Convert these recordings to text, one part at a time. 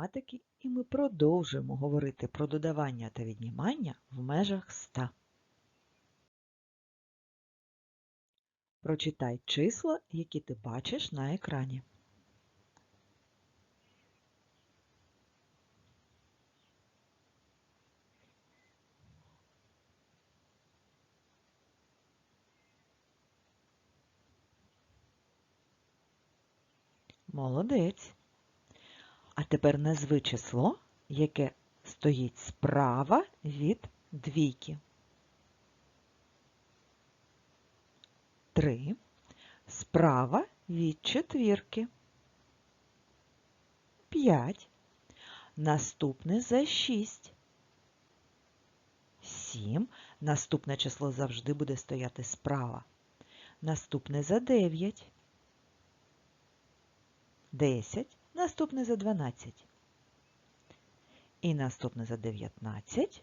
математики і ми продовжуємо говорити про додавання та віднімання в межах ста. Прочитай числа, які ти бачиш на екрані. Молодець. А тепер назви число, яке стоїть справа від двійки. Три. Справа від четвірки. П'ять. Наступне за шість. Сім. Наступне число завжди буде стояти справа. Наступне за дев'ять. 10, наступне за 12. І наступне за 19.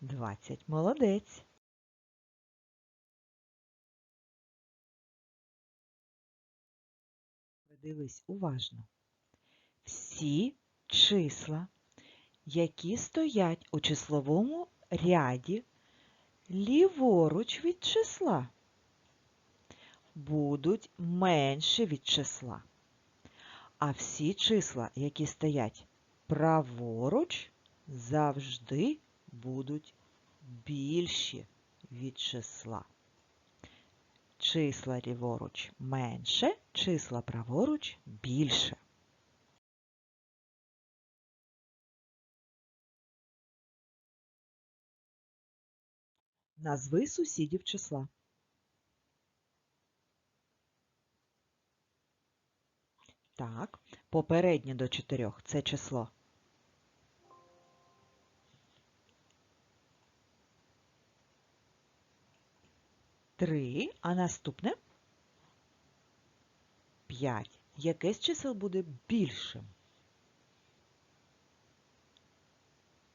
20. Молодець. Дивись уважно. Всі числа, які стоять у числовому ряді ліворуч від числа, будуть менше від числа. А всі числа, які стоять праворуч, завжди будуть більші від числа. Числа ліворуч менше, числа праворуч більше. Назви сусідів числа. Так, попереднє до чотирьох це число. Три, а наступне п'ять. Яке з чисел буде більшим?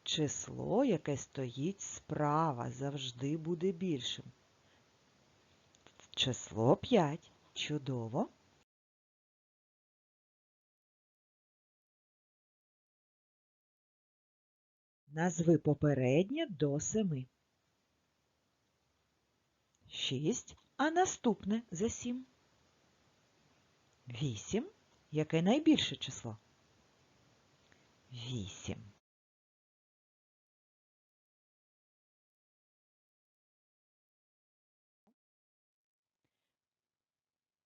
Число, яке стоїть справа, завжди буде більшим. Число 5. Чудово. Назви попереднє до семи. Шість, а наступне за сім. Вісім. Яке найбільше число? Вісім.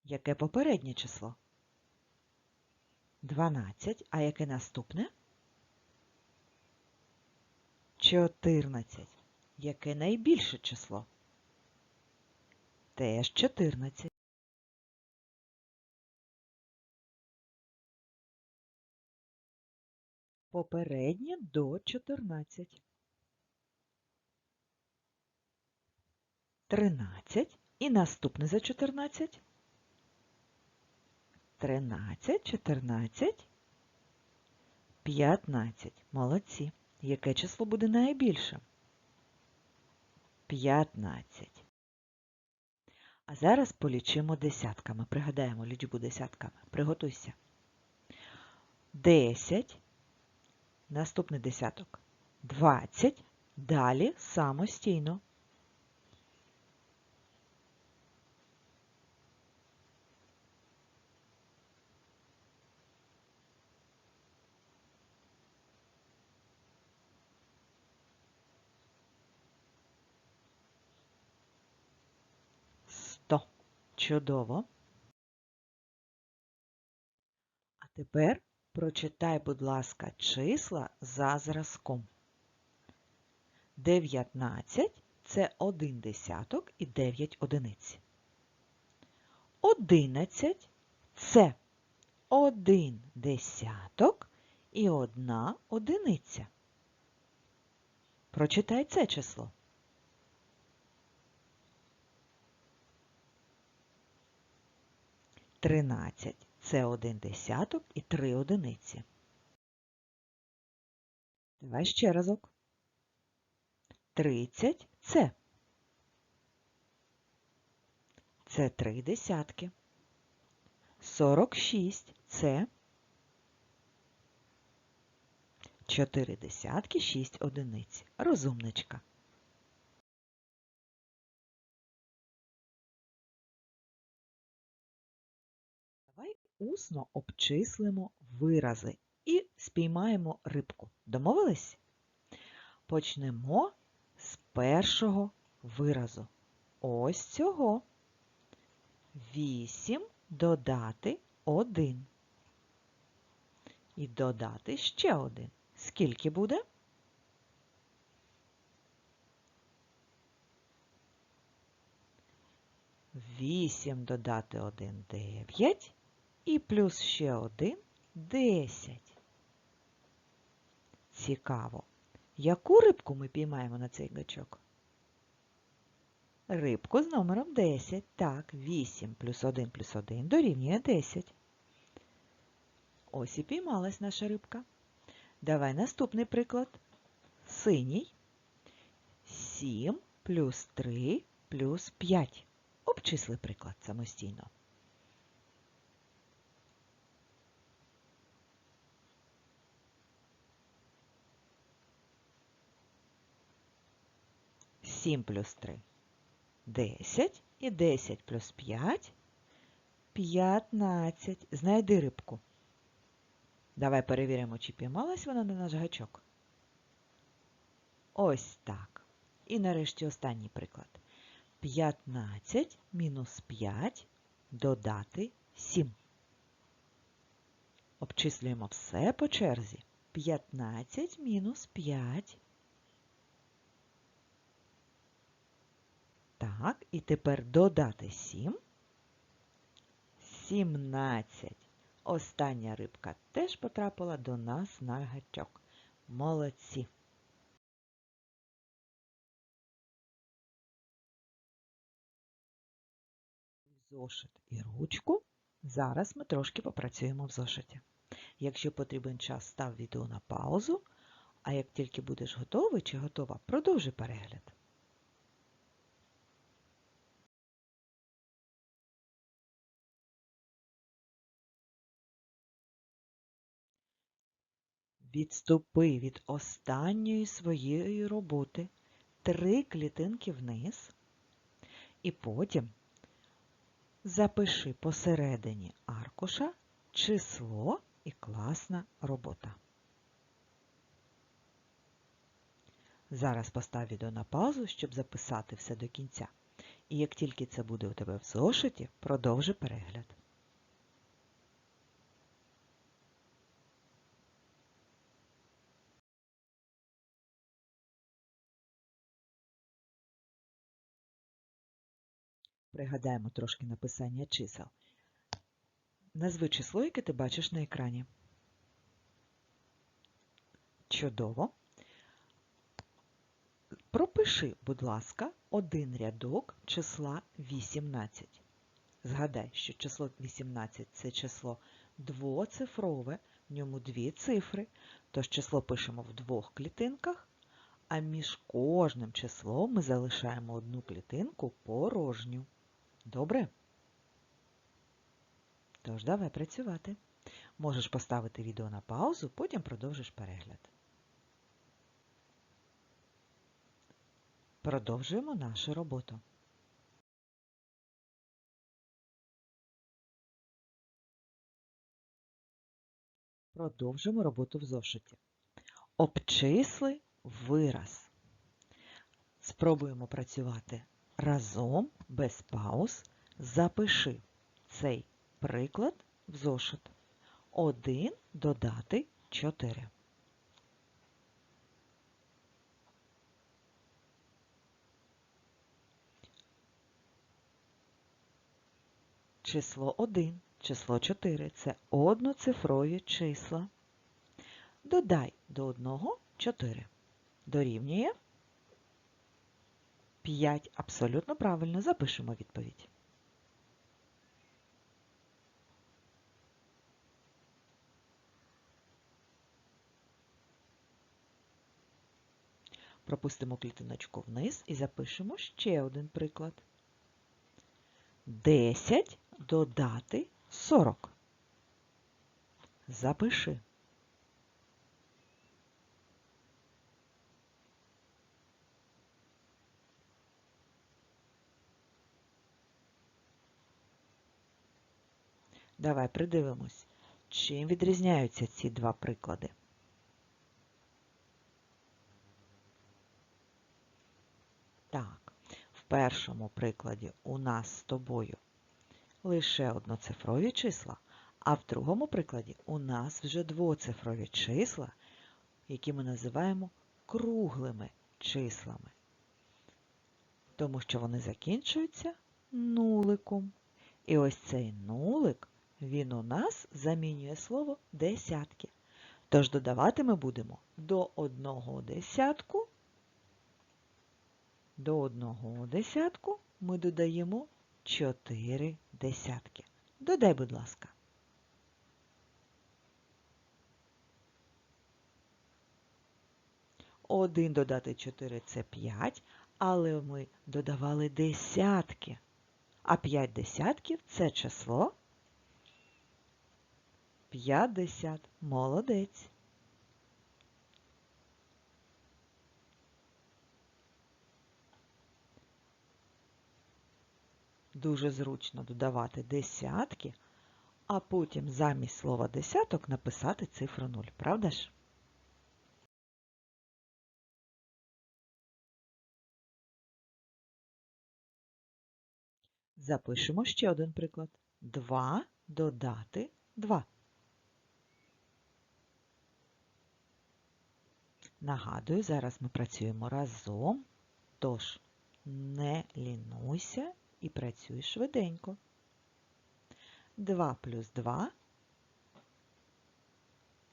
Яке попереднє число? Дванадцять. А яке наступне? 14. Яке найбільше число? Теж 14. Попереднє до 14. 13. І наступне за 14. 13, 14, 15. Молодці. Яке число буде найбільше? 15. А зараз полічимо десятками. Пригадаємо лічбу десятками. Приготуйся. 10. Наступний десяток. 20. Далі самостійно. Чудово. А тепер прочитай, будь ласка, числа за зразком. 19 це 1 десяток і 9 одиниць. 11 це 1 десяток і 1 одиниця. Прочитай це число. 13 це один десяток і три одиниці. Давай ще разок. 30 це. Це три десятки. 46 це. 4 десятки, 6 одиниць. Розумничка. Усно обчислимо вирази і спіймаємо рибку. Домовились? Почнемо з першого виразу. Ось цього. 8 додати 1. І додати ще один. Скільки буде? Вісім додати один дев'ять. І плюс ще один десять. Цікаво. Яку рибку ми піймаємо на цей гачок? Рибку з номером 10. Так, 8 плюс 1 плюс 1 дорівнює 10. Ось і піймалась наша рибка. Давай наступний приклад. Синій. 7 плюс 3 плюс 5. Обчисли приклад самостійно. Сім плюс три 10 і 10 плюс 5 15. Знайди рибку. Давай перевіримо, чи піймалась вона на наш гачок. Ось так. І нарешті останній приклад. 15 мінус 5 додати 7. Обчислюємо все по черзі. 15 мінус 5. Так, і тепер додати 7. 17. Остання рибка теж потрапила до нас на гачок. Молодці! Зошит і ручку. Зараз ми трошки попрацюємо в зошиті. Якщо потрібен час, став відео на паузу, а як тільки будеш готовий чи готова, продовжуй перегляд. Відступи від останньої своєї роботи три клітинки вниз, і потім запиши посередині аркуша число і класна робота. Зараз постав відео на паузу, щоб записати все до кінця. І як тільки це буде у тебе в зошиті, продовжи перегляд. Пригадаємо трошки написання чисел. Назви число, яке ти бачиш на екрані. Чудово. Пропиши, будь ласка, один рядок числа 18. Згадай, що число 18 це число двоцифрове, в ньому дві цифри, тож число пишемо в двох клітинках, а між кожним числом ми залишаємо одну клітинку порожню. Добре? Тож, давай працювати. Можеш поставити відео на паузу, потім продовжиш перегляд. Продовжуємо нашу роботу. Продовжуємо роботу в зошиті. Обчисли вираз. Спробуємо працювати разом, без пауз. Запиши цей приклад в зошит. 1 додати 4. Число 1, число 4 це одноцифрові числа. Додай до 1 4. Дорівнює 5. Абсолютно правильно запишемо відповідь. Пропустимо клітиночку вниз і запишемо ще один приклад. 10 додати 40. Запиши. Давай придивимось, чим відрізняються ці два приклади. Так, в першому прикладі у нас з тобою лише одноцифрові числа, а в другому прикладі у нас вже двоцифрові числа, які ми називаємо круглими числами, тому що вони закінчуються нуликом. І ось цей нулик, він у нас замінює слово десятки. Тож додавати ми будемо до одного десятку. До одного десятку ми додаємо 4 десятки. Додай, будь ласка. Один додати 4 це 5, але ми додавали десятки. А 5 десятків це число 50. Молодець. Дуже зручно додавати десятки, а потім замість слова десяток написати цифру 0, правда ж? Запишемо ще один приклад. 2 додати 2. Нагадую, зараз ми працюємо разом, тож не лінуйся і працюй швиденько. 2 плюс 2 –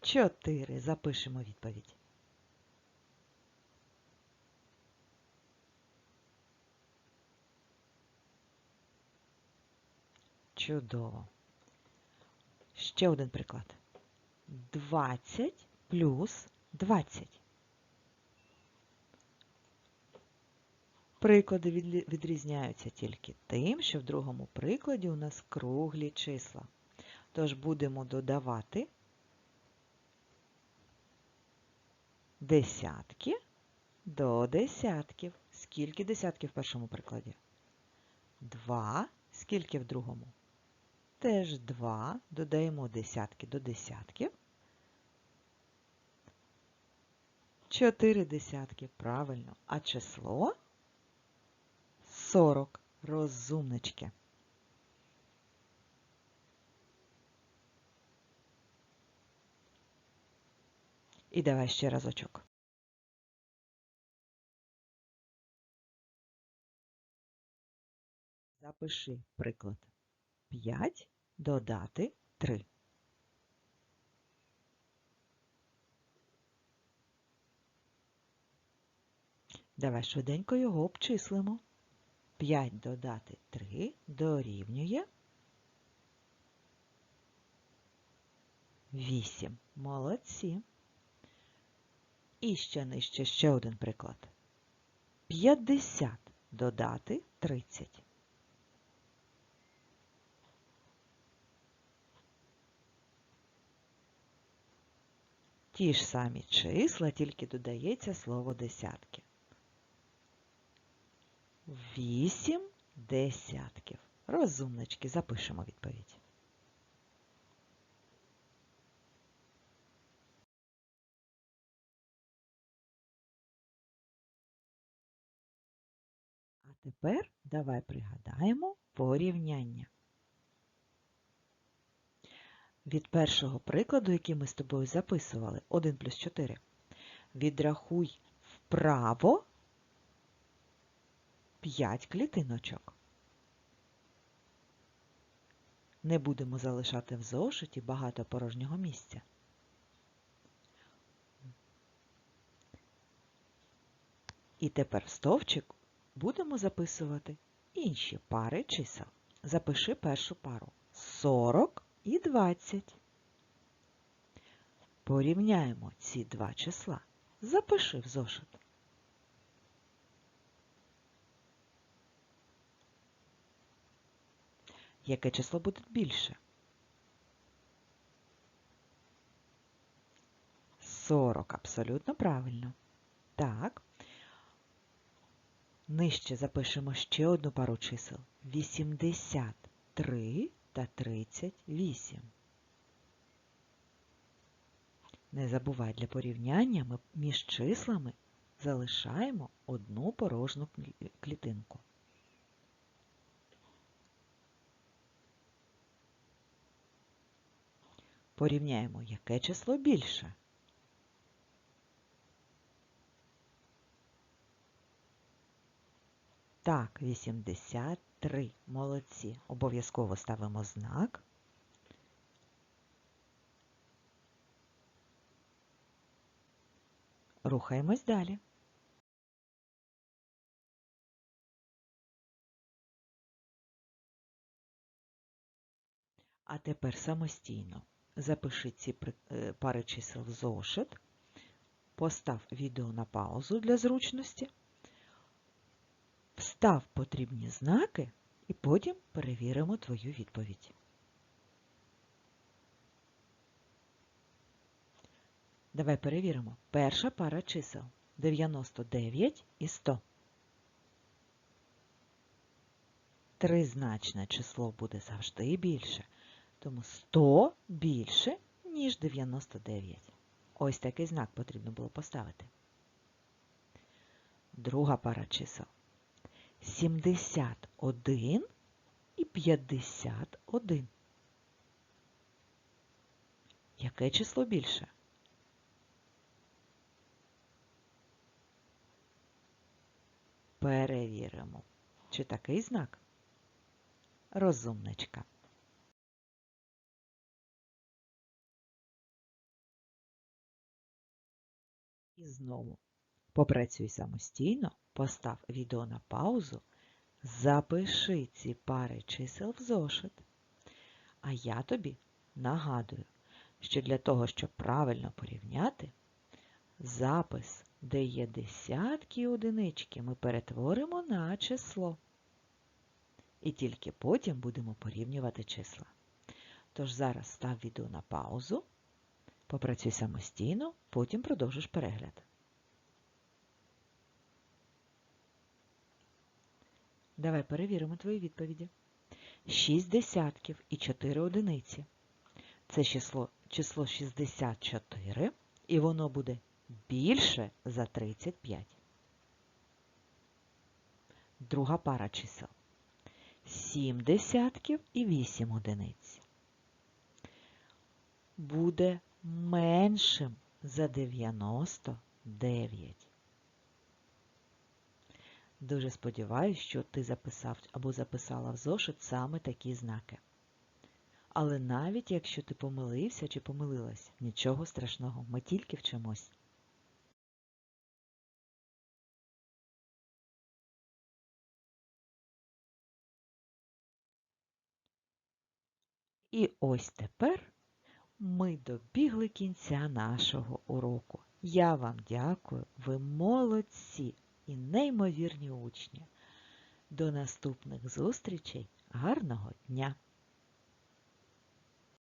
4. Запишемо відповідь. Чудово. Ще один приклад. 20 плюс 20. Приклади відрізняються тільки тим, що в другому прикладі у нас круглі числа. Тож будемо додавати десятки до десятків. Скільки десятків в першому прикладі? Два. Скільки в другому? Теж два. Додаємо десятки до десятків. Чотири десятки. Правильно. А число? 40. Розумнички. І давай ще разочок. Запиши приклад. 5 додати 3. Давай швиденько його обчислимо. 5 додати 3 дорівнює 8. Молодці. І ще нижче ще один приклад. 50 додати 30. Ті ж самі числа, тільки додається слово десятки. Вісім десятків. Розумнички, запишемо відповідь. А тепер давай пригадаємо порівняння. Від першого прикладу, який ми з тобою записували, 1 плюс 4, відрахуй вправо 5 клітиночок. Не будемо залишати в зошиті багато порожнього місця. І тепер в стовпчик будемо записувати інші пари чисел. Запиши першу пару 40 і 20. Порівняємо ці два числа. Запиши в зошит. Яке число буде більше? 40. Абсолютно правильно. Так. Нижче запишемо ще одну пару чисел. 83 та 38. Не забувай, для порівняння ми між числами залишаємо одну порожну клітинку. Порівняємо, яке число більше. Так, 83. Молодці. Обов'язково ставимо знак. Рухаємось далі. А тепер самостійно запиши ці е, пари чисел в зошит, постав відео на паузу для зручності, встав потрібні знаки і потім перевіримо твою відповідь. Давай перевіримо. Перша пара чисел 99 і 100. Тризначне число буде завжди більше. Тому 100 більше, ніж 99. Ось такий знак потрібно було поставити. Друга пара чисел. 71 і 51. Яке число більше? Перевіримо, чи такий знак? Розумничка. І знову попрацюй самостійно, постав відео на паузу, запиши ці пари чисел в зошит. А я тобі нагадую, що для того, щоб правильно порівняти, запис, де є десятки одинички, ми перетворимо на число. І тільки потім будемо порівнювати числа. Тож зараз став відео на паузу. Попрацюй самостійно, потім продовжиш перегляд. Давай перевіримо твої відповіді. 6 десятків і 4 одиниці. Це число число 64, і воно буде більше за 35. Друга пара чисел. 7 десятків і 8 одиниць. Буде меншим за 99. Дуже сподіваюся, що ти записав або записала в зошит саме такі знаки. Але навіть якщо ти помилився чи помилилась, нічого страшного, ми тільки вчимось. І ось тепер ми добігли кінця нашого уроку. Я вам дякую, ви молодці і неймовірні учні. До наступних зустрічей. Гарного дня!